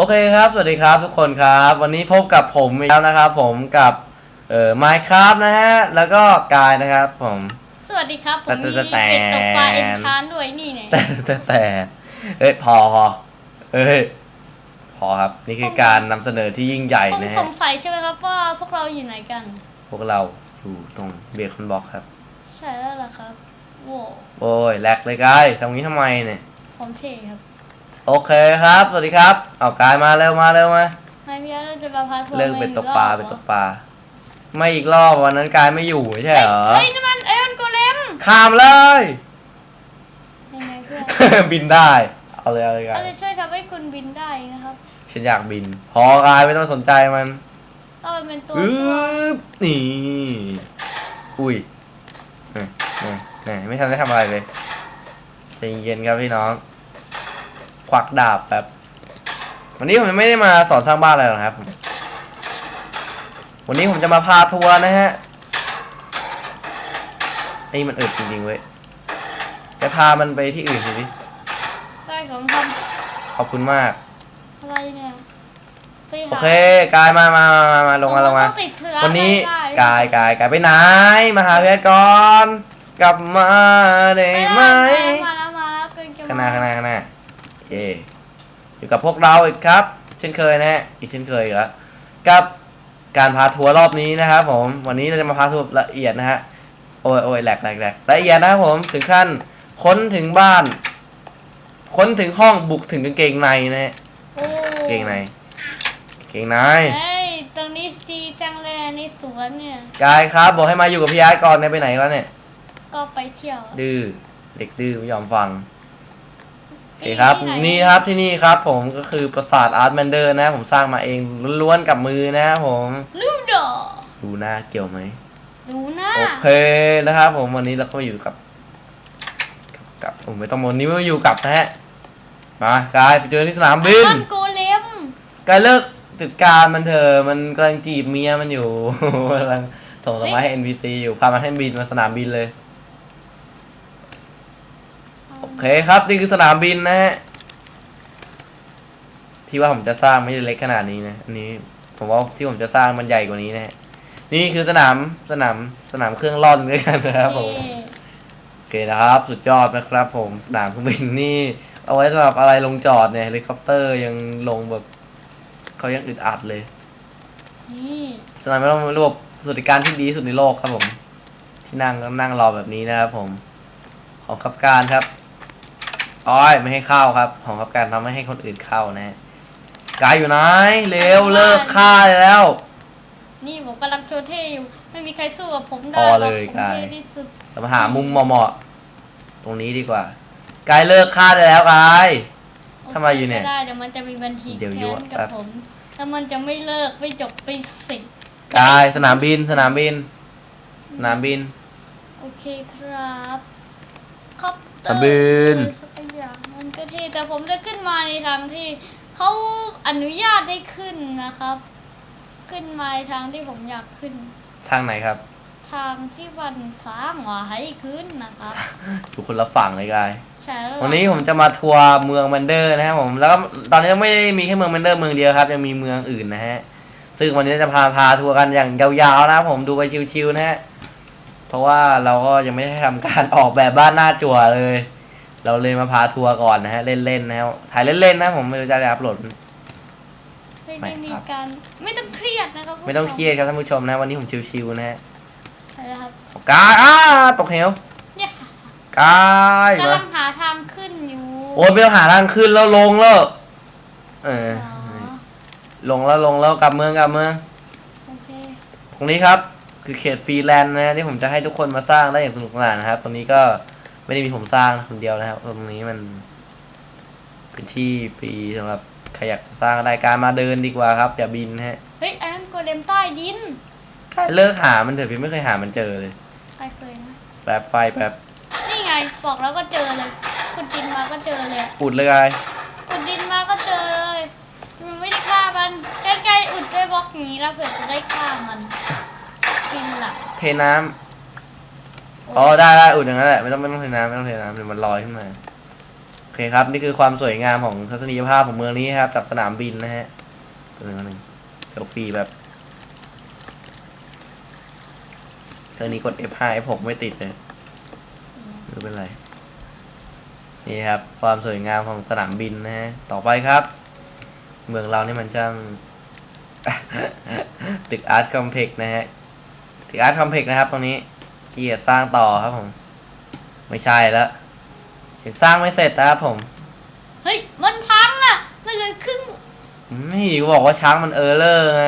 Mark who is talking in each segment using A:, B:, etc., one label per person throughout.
A: โอเคครับ สวัสดีครับทุกคนครับ วันนี้พบกับผมอีกแล้วนะครับ ผมกับเอ่อ Minecraft นะฮะ แล้วก็กายนะครับ ผม
B: สวัสดีครับ ผมมี
A: แต่แต่
B: เป็ดตกปลา
A: แต่
B: เอ็นทานด้วยนี่เนี่ย
A: แต่แต่แต่เอ้ยพอพอเอ้ยพอครับ นี่คือการนำเสนอที่ยิ่งใหญ่
B: ผม
A: นะ
B: ส
A: ฮะ
B: งสัยใช่ไหมครับว่าพวกเราอยู่ไหนกัน
A: พวกเราอยู่ตรงเบคอนบ็อกครับ
B: ใช่แล้วล่ะครับโว้
A: โอ้ยแลกเลยกายทำงี้ทำไมเนี่ย
B: ผมเท่ครับ
A: โอเคครับ สวัสดีครับ เอากายมาเร็วมาเร็วมา
B: นายพี่เราจะมาพาทัวร์
A: เลิกเป็นตกปลาเป็นตก
B: ป
A: ปลา ไม่อีกรอบวันนั้นกายไม่อยู่ไม่ใช่เหรอ
B: เฮ้ยนี่มันไอออนโกเลม
A: ข้ามเลย
B: ยังไงเพื่อน
A: บินได้ เอาเลยเอาเลยกา
B: เรา
A: ย
B: จะช่วยทำให้คุณบินได้นะครับ
A: ฉันอยากบิน พอกายไม่ต้องสนใจมัน
B: ก็มันเป็นตัว
A: อึ
B: ช่วย๊
A: บนี่ อุ้ยเอ้ยเอ้ยเอ้ยไม่ทันได้ทำอะไรเลยใจเย็นๆครับพี่น้อง ควักดาบแบบวันนี้ผมไม่ได้มาสอนสร้างบ้านอะไรหรอกครับ วันนี้ผมจะมาพาทัวร์นะฮะไอ้นี่มันอึดจริงๆเว้ยจะพามันไปที่อื่นสิดิ
B: ได้ผมท
A: ขอบคุณมากำ
B: อะไรเนี่ยไปหา
A: โอเคกายมามามามามาลงมาลงมา
B: เรต้องติดเชื้อ
A: วันนี้
B: ได้
A: กายกายกายไปไหนมาหาเพชรก่อน กลับมาได้ไหม
B: มาแล้วมาแล้วเกินจะ
A: ข้างหน้าข้างหน้าข้างหน้า เย่อยู่กับพวกเราอีกครับ เช่นเคยนะฮะอีกเช่นเคยอีกแล้วกับการพาทัวร์รอบนี้นะครับผมวันนี้เราจะมาพาทัวร์ละเอียดนะฮะโอ้ยโอ้ยแหลกแหลกแหลกละเอียดนะครับผมถึงขั้นค้นถึงบ้าน ค้นถึงห้องบุกถึงกางเกงในนะฮะ
B: โอ้
A: กางเกงในกางเกงใน
B: เฮ้ยตรงนี้ดีจังเลยในสวนเนี่ย
A: กายครับ บอกให้มาอยู่กับพี่ยายก่อนเนี่ยไปไหนแล้วเนี่ย
B: ก็ไปเที่ยว
A: ดื้อเด็กดื้อไม่ยอมฟังโอเคครับนี่ครับที่นี่ครับผมก็คือปราสาทอาร์ตแมนเดอร์นะ ผมสร้างมาเองล้วนๆกับมือนะครับผม
B: ลูดอ
A: ดูหน้าเกี่ยวไหม
B: ดูหน้า
A: โอเคนะครับผมวันนี้เราก็มาอยู่กับกับ กับผมไม่ต้องวันนี้ไม่อยู่กับนะฮะมากายไปเจอที่สนามบิน
B: ต้นโกเลม
A: กายเลิกจัดการมันเถอะมันกำลังจีบเมียมันอยู่กำลังส่งดอกไม้ให้ NPC อยู่พามันให้บินมาสนามบินเลย โอเคครับ นี่คือสนามบินนะฮะ ที่ว่าผมจะสร้างไม่ได้เล็กขนาดนี้นะ อันนี้ ผมว่าที่ผมจะสร้างมันใหญ่กว่านี้นะฮะ นี่คือสนามสนามสนามเครื่องร่อนด้วยกันนะครับผม
B: เย้
A: โอเคนะครับ สุดยอดนะครับ ผมสนามเครื่องบินนี่ เอาไว้สำหรับอะไรลงจอดเนี่ยเฮลิคอปเตอร์ยังลงแบบเขายังอึดอัดเลย
B: นี่
A: สนามบินระบบสวัสดิการที่ดีที่สุดในโลกครับผม ที่นั่งก็นั่งรอแบบนี้นะครับผม ของขับการครับ อ้อยไม่ให้เข้าครับ ของขับการทำไม่ให้คนอื่นเข้านะฮะกายอยู่ไหนเร็วเลิกฆ่าได้แล้ว
B: นี่ผมกำลังโชว์เท่อยู่ ไม่มีใครสู้กับผมได้
A: พอ
B: หรอก
A: เลย
B: ผม
A: กาย
B: เท่ที่สุด
A: เรามาหามุมเหมาะๆตรงนี้ดีกว่ากายเลิกฆ่าได้แล้วกายทำอะไรอยู่เนี่ย
B: โคก็ได้เดี๋ยวมันจะมีบันที
A: เดี๋ยว
B: แค้
A: ยั่วน
B: กับ
A: แป๊บ
B: ผมถ้ามันจะไม่เลิกไม่จบไม่สิ้น
A: กายสนามบินสนามบิน สนามบิน
B: โอเคครับครับ
A: สนามบิน
B: แต่ผมจะขึ้นมาในทางที่เขาอนุญาตให้ขึ้นนะครับ ขึ้นมาในทางที่ผมอยากขึ้น
A: ทางไหนครับ
B: ทางที่วันสร้างว่าให้ขึ้นนะครับ
A: อยู่คนละฝั่งเลยกาย
B: ใช่แล้ว
A: วันนี้ผมจะมาทัวร์เมืองแมนเดอร์นะครับผมแล้วก็ตอนนี้ไม่ได้มีแค่เมืองแมนเดอร์เมืองเดียวครับยังมีเมืองอื่นนะฮะซึ่งวันนี้จะพาพาทัวร์กันอย่างยาวๆนะครับผมดูไปชิวๆนะฮะเพราะว่าเราก็ยังไม่ได้ทำการออกแบบบ้านหน้าจั่วเลย เราเลยมาพาทัวร์ก่อนนะฮะ เล่นๆนะครับถ่ายเล่นๆนะ ผมไม่รู้จะได้อัพโหลด
B: ไม่
A: ไม่
B: ได้มี
A: ครับ
B: การไม่ต้องเครียดนะครับ
A: ไม่ต้องเครียดครับท่านผู้ชมนะ วันนี้ผมชิวๆนะฮะ
B: ใช่ครับ
A: กายอ้าตกเหว
B: เนี่ย
A: กาย
B: กำ
A: มา
B: ลังหาทางขึ้นอยู่
A: โอ้ยไม่ต้องหาทางขึ้นแล้วลงแล้วเออ
B: อ๋อ
A: ลงแล้วลงแล้วกลับเมืองกลับเมือง
B: โอเค
A: ตรงนี้ครับ คือเขตฟรีแลนด์นะที่ผมจะให้ทุกคนมาสร้างได้อย่างสนุกสนานนะครับ ตรงนี้ก็ ไม่ได้มีผมสร้างคนเดียวนะครับ ตรงนี้มันเป็นที่ฟรีสำหรับใครอยากจะสร้างก็ได้การมาเดินดีกว่าครับอย่าบินนะฮะ
B: เฮ้ยไอ้นั่นโกเลมใต้ดิน
A: ใครเลิกหามันเถอะพี่ไม่เคยหามันเจอเลย
B: ใครเคยนะ
A: แบบไฟแบบ
B: นี่ไงบอกแล้วก็เจอเลยขุดดินมาก็เจอเลย
A: อุดเลยไง
B: ขุดดินมาก็เจอเลยมันไม่ได้ฆ่ามันใกล้ๆอุดด้วยบล็อกนี้แล้วเผื่อจะได้ฆ่ามันกินหลัก
A: เทน้ำ อ๋อได้ได้อุดอย่างนั้นแหละไม่ต้องไม่ต้องเทน้ำไม่ต้องเทน้ำเดี๋ยวมันลอยขึ้นมาโอเคครับ นี่คือความสวยงามของทัศนียภาพของเมืองนี้ครับจากสนามบินนะฮะตัวหนึ่งตัวหนึ่งเซลฟี่แบบเครื่องนี้กด F5 F6 ไม่ติดเลยไม่เป็นไรนี่ครับ ความสวยงามของสนามบินนะฮะต่อไปครับ เมืองเรานี่มันช่างตึกอาร์ตคอมเพล็กซ์นะฮะตึกอาร์ตคอมเพล็กซ์นะครับตรงนี้ เกียรติสร้างต่อครับผม ไม่ใช่แล้วยังสร้างไม่เสร็จนะครับผม
B: เฮ้ย มันพังอะมันเหลยครึ่ง
A: ไม่บอกว่าช้างมันเออร์เลอร์ไง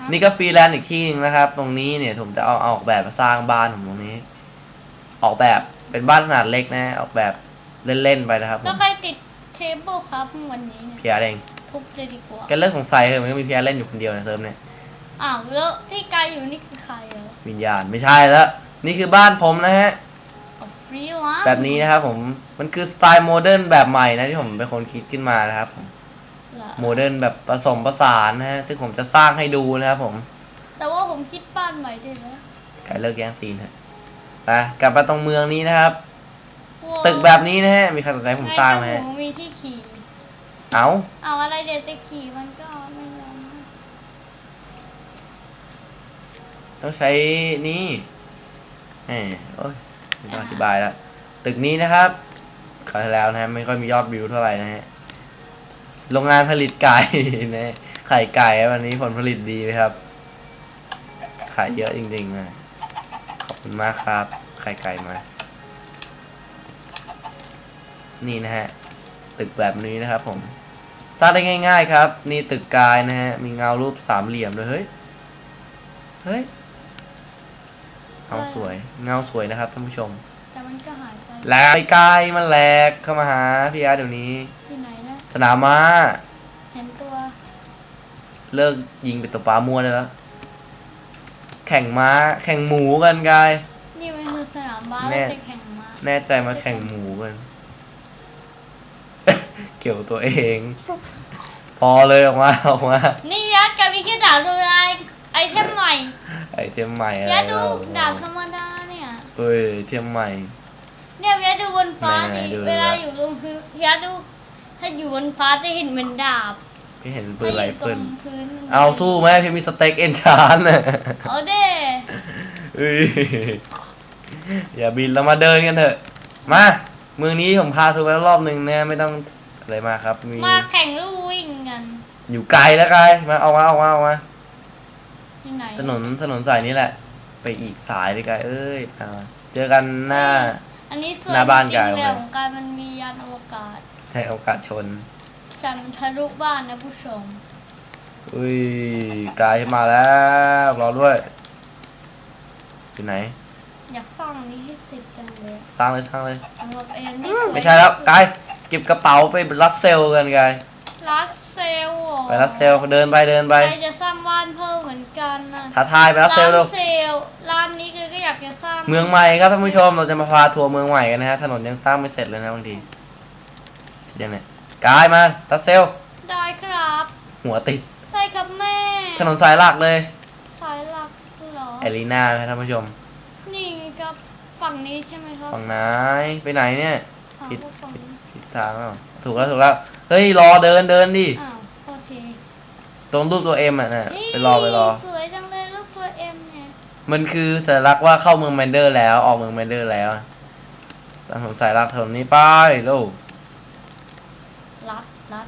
B: ฮะ
A: นี่ก็ฟรีแลนซ์อีกที่หนึงนะครับ ตรงนี้เนี่ยผมจะเอาเอาออกแบบมาสร้างบ้านผมตรงนี้ ออกแบบเป็นบ้านขนาดเล็กนะ ออกแบบเล่นๆไปนะครับผ
B: แล้ว
A: ม
B: ใครติดเทเบิลครับวันนี้เนี่ย
A: เพียร์เอง
B: ทุบเลยดีกว่า
A: แกเลิกสงสัยเลยมันก็มีเพียร์เล่นอยู่คนเดียวในเซิร์ฟเนี่ย
B: อ้าวแล้วที่ไกลอยู่นี่คือใครเหรอ
A: วิญญาณไม่ใช่แล้ว นี่คือบ้านผมนะฮะ
B: อ๋อฟรีลนซ์
A: แบบนี้นะครับผมมันคือสไตล์โมเดิร์นแบบใหม่นะที่ผมเป็นคนคิดขึ้นมานะครับผม
B: เหรอ
A: โมเดิร์นแบบผสมผสานนะฮะซึ่งผมจะสร้างให้ดูนะครับผม
B: แต่ว่าผมคิดบ้านใหม่ได้แล้ว
A: ไก่เลิกแย่งซีนเถอะไปกลับมาตรงเมืองนี้นะครับ
B: ว้าว
A: ตึกแบบนี้นะฮะมีใครสนใจผมสร้างไหม
B: ไง
A: ฮะ
B: เจ้หมูมีที่ขี่
A: เอา
B: เอาอะไรเดี๋ยวจะขี่มันก็ไม่ยอม
A: ต้องใช้นี่ แหมโอ้ยไม่ต้องอธิบายแล้วตึกนี้นะครับคราวที่แล้วนะฮะไม่ค่อยมียอดวิวเท่าไหร่นะฮะโรงงานผลิตไก่นะไข่ไก่วันนี้ผลผลิตดีไหมครับ ขายเยอะจริงๆนะขอบคุณมากครับ ไข่ไก่มา นี่นะฮะตึกแบบนี้นะครับ ผมสร้างได้ง่าย ๆ ครับ นี่ตึกกายนะฮะมีเงารูปสามเหลี่ยมด้วยเฮ้ยเฮ้ยาสวย เงาสวยนะครับท่านผู้ชม
B: แต่มันก็หายไป
A: แหลกไปไกลมันแหลกเข้ามาหาพี่อาร์ตเดี๋ยวนี้
B: ที่ไหนนะ
A: สนามม้า
B: เห็นตัว
A: เลิกยิงเป็นตัวปลามัวได้แล้ว แข่งม้า แข่งหมูกันกาย
B: นี่มันคือสนามบ้าน
A: แน่
B: แล้วจะแข่งมา
A: แน่ใจมาแข่งหมูกัน เกี่ยวตัวเอง พอเลยออกมาออกมา
B: นี่ยัดกับอีกแค่ดาบตัวอะไรไอเทมใหม่
A: ไอเทมใหม่อะไร
B: ยัดดู
A: เรา
B: ดาบธรรมดาเนี่ย
A: เอ้ยเทมใหม่
B: เนี่ยยัดดูบนฟ้า
A: ไหน
B: ดิ
A: ๆดู
B: เวลา
A: แล้ว
B: อยู่ลงพื้นยัดดู ถ้าอยู่บนฟ้าจะเห็นเหมือนดาบ
A: พี่เห็นปื
B: ถ้านอ
A: ไร
B: ยู่ตร
A: เฟิล
B: งพื้น
A: เอาสู้ไหมพี่มีสเต็กเอนชานน่ะ
B: เอาเด้
A: เอ้ยอย่าบินเรามาเดินกันเถอะมาเมืองนี้ผมพาทัวร์ไปรอบหนึ่งนะไม่ต้องอะไรมากครับมี
B: มาแข่งลู่วิ่งกัน
A: อยู่ไกลแล้วไกลมาเอามาเอามาเอามา
B: ที่ไหน
A: ถนนถนนสายนี้แหละ ไปอีกสายเลยไกลเอ้ยเอามาเจอกันหน้า
B: อันนี้ส่วน
A: หน้าบ้าน
B: จริ
A: กาย
B: งๆเลย
A: เอาไว้
B: ของการมันมียานอวกาศ
A: ให้โอกาสชน
B: ฉันทะลุบ้านนะผู้ชม
A: อุ้ยกายมาแล้วรอด้วยอยู่ไหน
B: อยากสร้างอันนี้ให้เสร็จจังเลย
A: สร้างเลยสร้างเลย
B: สำหรับเอ็นที่สวย
A: ไม่ใช่แล้วกายเก็บกระเป๋าไปรัสเซลกันกาย
B: รัส เซลเหรอ
A: ไปรัสเซลเดินไปเดินไป
B: ใครจะสร้างบ้านเพิ่มเหมือนกันนะ
A: ท้าทายไปรัสเซลเร็ว
B: ร้านเซลร้านนี้คือก็อยากจะสร้าง
A: เมืองใหม่ครับท่านผู้ชมเราจะมาพาทัวร์เมืองใหม่กันนะฮะถนนยังสร้างไม่เสร็จเลยนะบางทีเสร็จยังไงกายมารัสเซล
B: ได้ครับ
A: หัวติด
B: ใช่ครับแม่
A: ถนนสายหลักเลย
B: สายหลักเหรอ
A: แอรีนาครับท่านผู้ชม
B: นี่ไงครับฝั่งนี้ใช่ไหมครับ
A: ฝั่งไหนไปไหนเนี่ย
B: อ้าว
A: ผิด
B: ฝั่งนี้
A: ผิดทางแล้วถูกแล้วถูกแล้ว เฮ้ยรอเดินเดินดิ
B: อ้าวโทษที
A: ตรงรูปตัวเอ็มอะน่ะ
B: นี่
A: ไปรอไปรอ
B: สวยจังเลยลูกตัวเอ็มเนี่ย
A: มันคือสัญลักษณ์ว่าเข้าเมืองแมนเดอร์แล้ว ออกเมืองแมนเดอร์แล้วถนนสายหลักถนนนี้ไปลูก
B: รัดรัด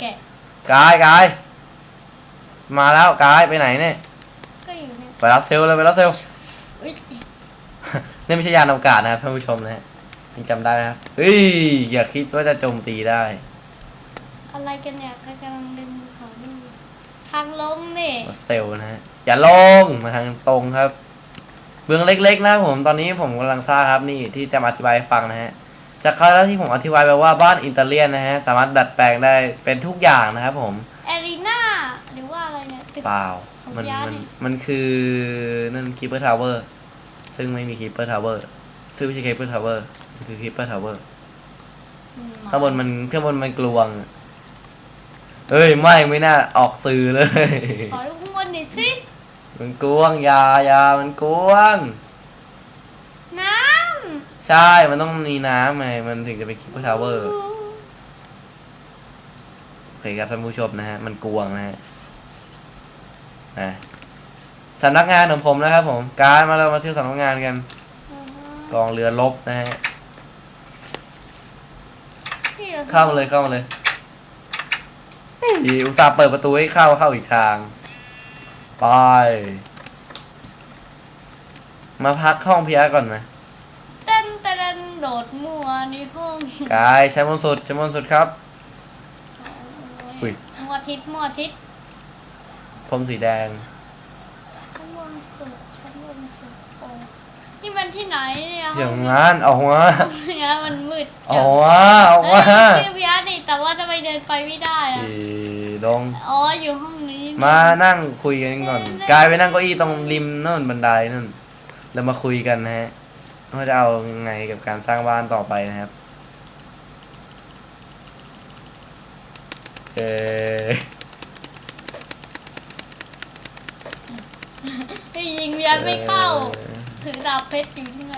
B: แกะ
A: กายกาย มาแล้วกายไปไหนเนี่ย
B: ก็อยู่เนี่ย
A: ไปรัสเซลเลยไปรัสเซล
B: อุ้ย
A: นี่ไม่ใช่ยานอวกาศนะครับท่านผู้ชมนะฮะยังจำได้นะครับเฮ้ยอย่าคิดว่าจะโจมตีได้
B: อะไรกันเนี่ยใครกำลังดึงเขาดูทางลงนี่
A: รัสเซลนะฮะอย่าลงมาทางตรงครับเมืองเล็ก ๆ นะครับผมตอนนี้ผมกำลังสร้างครับนี่ที่จะมาอธิบายให้ฟังนะฮะจากคราวแล้วที่ผมอธิบายไปว่าบ้านอิตาเลียนนะฮะสามารถดัดแปลงได้เป็นทุกอย่างนะครับผม
B: แอรีนาหรือว่าอะไร เนี่ยตึก
A: เปล่า
B: ของ
A: มัน
B: ยา
A: มัน
B: เนี่ย
A: มันคือนั่นคีเปอร์ทาวเวอร์ซึ่งไม่มีคีเปอร์ทาวเวอร์ซึ่งไม่ใช่คีเปอร์ทาวเวอร์มันคือคีเปอร์ทาวเวอร์
B: อืม
A: ข้างบนมันข้างบนมันกลวงเอ้ยไม่ไม่น่าออกสื่อเลย
B: ขอดูข้างบนหน่อยสิ
A: มันกวงอยาอยามันกวง
B: น้
A: ใช่มันต้องมีน้ำไงมันถึงจะไปคิปทาวเวอร์ำโอเคครับท่านผู้ชมนะฮะมันกวงนะฮะ อะสำนักงานของผมนะครับผม การมาเรามาเที่ยวสำนักงานกัน กองเรือลบนะฮะ
B: ที่หรอ
A: เข้ามาเลยเข้ามาเลยอีอุตส่าห์เปิดประตูให้เข้าเข้าอีกทาง ไป มาพักห้องพิยาก่อนไหม
B: เต้นเต้นโดดมัวในห้อง
A: กายชั้นบนสุดชั้นบนสุดครับ อุ้ย
B: มัวทิศมัวทิศ
A: พรมสีแดง
B: ชั้นบนสุดชั้นบนสุดโอ้นี่มันที่ไหนเนี่ย
A: อย่างงั้น ออกมา
B: เนี่ยมันมืด
A: ออกมา ออก
B: เอ้
A: มาย
B: ชื่อพิยานี่แต่ว่าทำไมเดินไปไม่ได้อะ
A: อีลง
B: อ๋ออยู่ห้องนี้
A: มานั่งคุยกันก่อน กายไปนั่งเก้าอี้ตรงริมนู่นบันไดนั่น แล้วมาคุยกันนะฮะว่าจะเอายังไงกับการสร้างบ้านต่อไปนะครับ เออ
B: พี่ยิงพิยาไม่เข้า ถือดาบเพชรอยู่ที่ไหน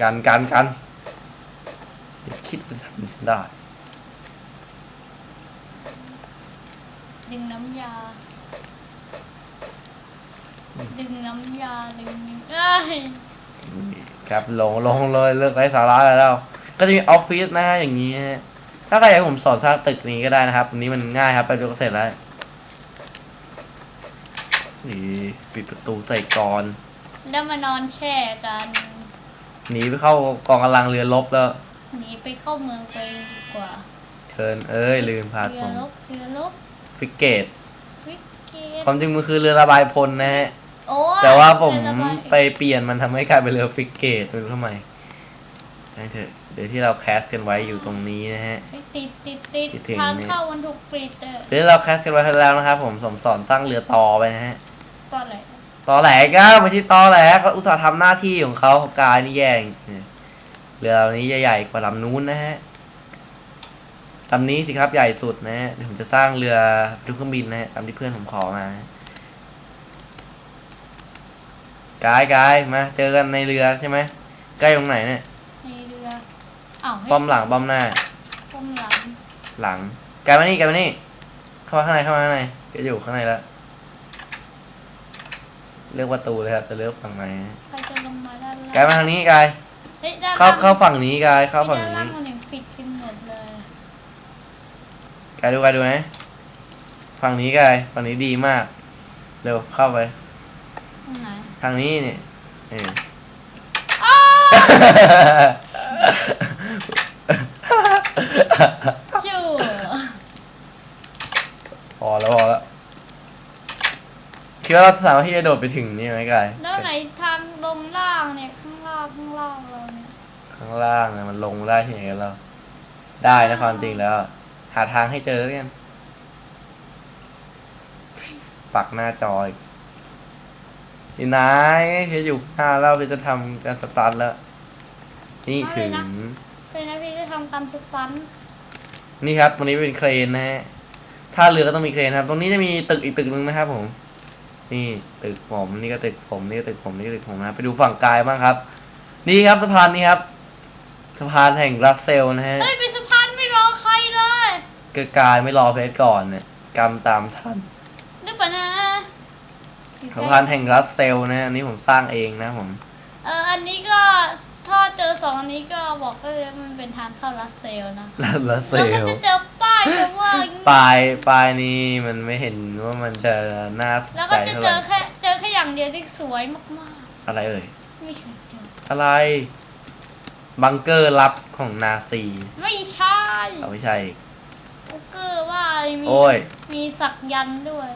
A: กันกันกันอย่าคิดว่าจะทำฉันได้
B: ดึงน้ำยา ดึงน้ำยาดึงดึงเอ้ย
A: ครับลงลงเลยเลิกไร้สาระแล้ว ก็จะมีออฟฟิศนะฮะอย่างนี้ฮะถ้าใครอยากให้ผมสอนสร้างตึกนี้ก็ได้นะครับอันนี้มันง่ายครับไปดูก็เสร็จแล้วนี่ปิดประตูใส่กรอน
B: แล้วมานอนแช่กัน
A: หนีไปเข้ากองกำลังเรือรบแล้ว
B: หนีไปเข้าเมืองตัวเองดีกว่า
A: เชิญเอ้ยลืมพา
B: เรื
A: ผ
B: อ
A: ม
B: ลบเรือลบ
A: ฟิกเกต
B: วิกเกต
A: ความจริงมันคือเรือระบายพลนะฮะ
B: โอ้ย
A: แต่ว่าผม
B: เรือระบาย
A: ไปเปลี่ยนมันทำให้กลายเป็นเรือฟิกเกตไม่รู้ทำไมได้เถอะเดี๋ยวที่เราแคสกันไว้อยู่ตรงนี้นะฮะ
B: ไปติดติดติด
A: คิดถึง
B: ทาง
A: เนี่ย
B: เข้ามันถูกปิดเออ
A: เดี๋ยวเราแคสกันไว้แล้วนะครับผมสมสอนสร้างเรือต่อไปนะฮะ
B: ตอนไหน
A: ตอแหลก็ไม่ใช่ตอแหลเขาอุตส่าห์ทำหน้าที่ของเขากายนี่แย่งเนี่ยเรือลำนี้จะใหญ่กว่าลำนู้นนะฮะลำนี้สิครับใหญ่สุดนะฮะเดี๋ยวผมจะสร้างเรือดูเครื่องบินนะฮะตามที่เพื่อนผมขอมานะกายกายมาเจอกันในเรือใช่ไหมใกล้ตรงไหนเนี่ย
B: ในเรืออ้าวให้
A: ป้อมหลังป้อมหน้า
B: ป้อมหลัง
A: หลังกายมานี่กายมานี่เข้ามาข้างในเข้ามาข้างในก็อยู่ข้างในแล้ว เลือกประตูเลยครับจะเลือกฝั่งไหนฮะ
B: ใครจะลงมาด้านล่าง
A: กายมาทางนี้กาย
B: ฮ้ยด้น
A: เข้า
B: ล่ง
A: เข้าฝั่งนี้กายเข้าฝั่ง
B: ด้านล่า
A: นี้
B: งมันยังปิดกันหมดเลย
A: กายดูกายดูนะฝั่งนี้กายฝั่งนี้ดีมาก เร็วเข้าไป
B: ตรงไหน
A: ทางนี้เนี่ยเออ
B: อ้าวชู่
A: พอแล้วพอแล้ว คิดว่าเราสามารถที่จะโดดไปถึงนี่ไหมกาย
B: แล้วไหนทางลงล่างเนี่ยข้างล่างข้างล่างเราเนี่ย
A: ข้างล่างเนี่ยมันลงได้ที่ไหนกันเราได้นะความจริงแล้ว หาทางให้เจอแล้วกันปักหน้าจอยอีนายเพชรอยู่ข้างหน้าเราเพชรจะทำการสตาร์ทแล้ว นี่ถึง
B: เป็นนะพี่จะทำตามสตันท์
A: นี่ครับตรงนี้เป็นเครนนะฮะท่าเรือก็ต้องมีเครนครับ ตรงนี้จะมีตึกอีกตึกหนึ่งนะครับผม นี่ตึกผมนี่ก็ตึกผมนี่ก็ตึกผมนี่ก็ตึกผมนะไปดูฝั่งกายบ้างครับ นี่ครับสะพานนี้ครับสะพานแห่งรัสเซลนะฮะ
B: เฮ้ยเป็นสะพานไม่รอใครเลย
A: กกายไม่รอเพชรก่อนเนี่ยกรรมตามทัน
B: หรือเปล่านะอยู่ใก
A: สะ
B: ล้
A: พานแห่งรัสเซลนะฮะอันนี้ผมสร้างเองนะผม
B: เอออันนี้ก็ถ้าเจอสองอันนี้ก็บอกได้เลยว่ามันเป็นทางเข้ารัสเซลนะ
A: รัสเซ
B: แล้วก็
A: ล
B: จะเจอป้ายแต่ว่า
A: ปลายปลายนี้มันไม่เห็นว่ามันจะน่าสน
B: แล้ว
A: ใจ
B: ก็จะ
A: เท่า
B: เจ
A: ไหร่
B: อแค่เจอแค่อย่างเดียวที่สวยมาก
A: อะไรเอ่ย
B: ๆ ไม่เคยเจอ
A: อะไร บังเกอร์ลับของนาซี
B: ไม่ใช่
A: เอาไม่ใช่
B: โอเกอร์ว่ามี
A: โอ้ย
B: มีสักยันต์ด้วย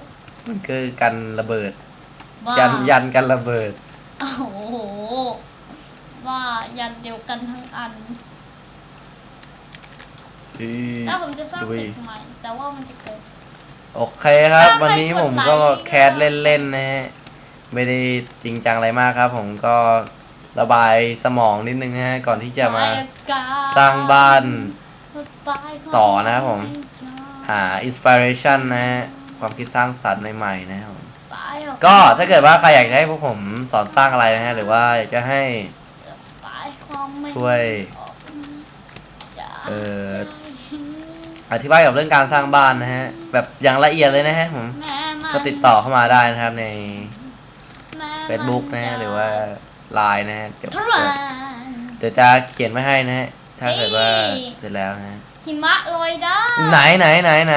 A: มันคือกันระเบิด
B: บ้า
A: ยันยันกันระเบิด
B: โอ้โห ว่ายันเดียวกันทั้งอันแล้วผมจะสร้าง
A: ดู
B: ตึ
A: ดิ
B: กใหม่ แต่ว่ามันจะเกิด
A: โอเคครับ
B: ถ้าใคร
A: วันนี้ผมก็
B: กดไลค์
A: แคสเล่นๆนะฮะไม่ได้จริงจังอะไรมากครับ ผมก็ระบายสมองนิดนึงนะฮะก่อนที่จะมา
B: ไปกา
A: สร้างบ้าน
B: ไป
A: ต่อนะครับผม
B: จ้า
A: หาอินสปิเรชันนะฮะความคิดสร้างสรรค์ใหม่ๆนะครับผม
B: ตายออก
A: ก็ถ้าเกิดว่าใครอยากจะให้พวกผมสอนสร้างอะไรนะฮะหรือว่าอยากจะให้ ช่วย
B: ออกมาจาก
A: เอ่อ
B: ใจ
A: อธิบายเกี่ยวกับเรื่องการสร้างบ้านนะฮะ แบบอย่างละเอียดเลยนะฮะผม
B: แม่มัน
A: ก็ติดต่อเข้ามาได้นะครับใน
B: แม่มัน
A: Facebook นะฮะหรือว่า Line นะฮะเดี๋ยว
B: ทุราน
A: เดี๋ยวจะเขียนไว้ให้นะฮะ ถ้าเกิดว่า
B: เฮ้ย
A: เสร็จแล้วนะฮะ
B: หิมะโรยได้
A: ไหนไหนไหนไหน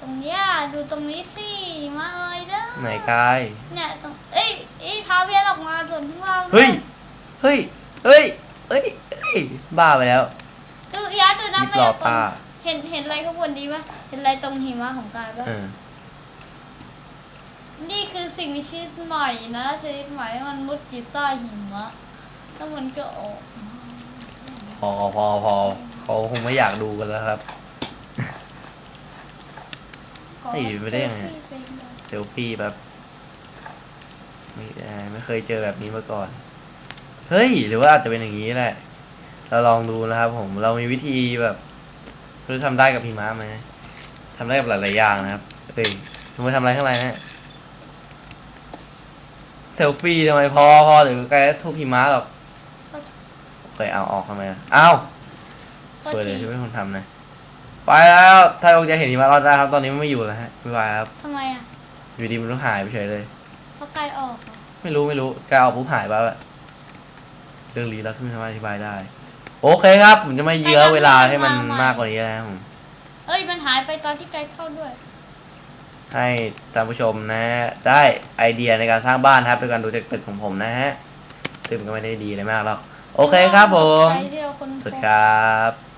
B: ตรงเนี้ยดูตรงนี้สิหิมะโรยได้
A: ไหนกาย
B: เนี่ยตรงเอ้ยเอ้ยเท้าเวียนออกมาส่วนข้างล่าง
A: เฮ้ย เฮ้ย เฮ้ย เฮ้ย เฮ้ย บ้าไปแล้ว
B: ดูยัดดูนะ
A: ยิบหลอดตา
B: เห็นเห็นอะไรข้างบนดีปะเห็นอะไรตรงหิมะของกายปะ
A: เออ
B: นี่คือสิ่งมีชีวิตใหม่นะชนิดใหม่มันมุดอยู่ใต้หิมะแล้วมันก็ออกมา
A: พอพอพอเขาคงไม่อยากดูกันแล้วครับ เฮ้ยไม่ได้ยังไง เซลฟี่แบบไม่ได้ไม่เคยเจอแบบนี้มาก่อน เฮ้ย หรือว่าอาจจะเป็นอย่างนี้แหละ เราลองดูนะครับผม เรามีวิธีแบบคือทำได้กับพีม้าไหมทำได้กับหลายๆอย่างนะครับเฮ้ยมึงไปทำอะไรข้างในนะเซลฟี่ทำไมพอพอหรือไกลทุบพีม้าหรอกเคยเอาออกทำไมอะอ้าวสวยเลยที่เป็นคนทำนะไปแล้วถ้าเราจะเห็นพีม้ารอดได้ครับ ตอนนี้มันไม่อยู่แล้วฮะไม่ไหวครับ
B: ทำไมอะ
A: อยู่ดีมันต้องหายไปเฉยเลย
B: เพราะกายออกเหรอ
A: ไม่รู้ไม่รู้กายออกปุ๊บหายไปแบบ เรื่องลี้ลับที่ไม่สามารถอธิบายได้ โอเคครับ ผมจะไม่เยื้อเวลาให้มันมากกว่านี้แล้วผม
B: เอ้ยมันหายไปตอนที่กายเข้าด้วย
A: ให้ท่านผู้ชมนะได้ไอเดียในการสร้างบ้านครับด้วยการดูจากตึกของผมนะฮะซึ่งมันก็ไม่ได้ดีอะไรมากหรอกโอเคครับผม
B: ใช้ที่เราคน
A: สวัสดีครับ